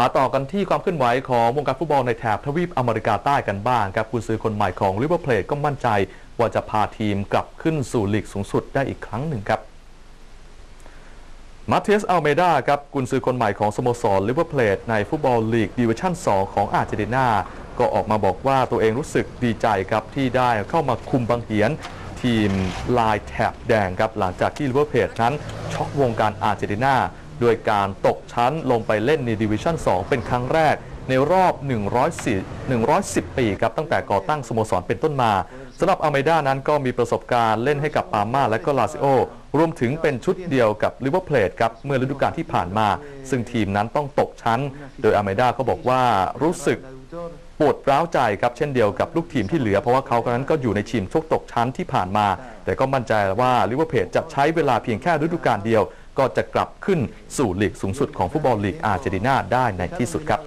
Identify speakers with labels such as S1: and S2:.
S1: มาต่อกันที่ความเคลื่อนไหวของวงการฟุตบอลในแถบทวีปอเมริกาใต้กันบ้างครับกุนซือคนใหม่ของลิเวอร์พูลก็มั่นใจ ว่าจะพาทีมกลับขึ้นสู่ลีกสูงสุดได้อีกครั้งหนึ่งครับมาเทสอัลเมดาครับกุนซือคนใหม่ของสโมสรลิเวอร์พูลในฟุตบอลลีกดิวิชั่น 2 ของอาร์เจนตินา ก็ออกมาบอกว่าตัวเองรู้สึกดีใจครับที่ได้เข้ามาคุมบังเหียนทีมลายแถบแดงครับหลังจากที่ลิเวอร์พูลนั้นช็อกวงการอาร์เจนตินา โดยการตกชั้นลงไปเล่นในดิวิชั่น 2 เป็นครั้งแรกในรอบ110 110 ปีครับตั้งแต่ก่อตั้งสโมสรเป็นต้นมาสำหรับอเมด้านั้นก็มีประสบการณ์เล่นให้กับปาร์มาและก็ลาซิโอ รวมถึงเป็นชุดเดียวกับลิเวอร์พูลครับเมื่อฤดูกาลที่ผ่านมา ซึ่งทีมนั้นต้องตกชั้น โดยอเมด้าก็บอกว่ารู้สึกปวดร้าวใจครับเช่นเดียวกับลูกทีมที่เหลือเพราะว่าเขาคนนั้นก็อยู่ในทีมชกตกชั้นที่ผ่านมา แต่ก็มั่นใจว่าลิเวอร์พูลจะใช้เวลาเพียงแค่ฤดูกาลเดียว ก็จะกลับขึ้นสู่ลีกสูงสุดของฟุตบอลลีกอาร์เจนตินาได้ในที่สุดครับ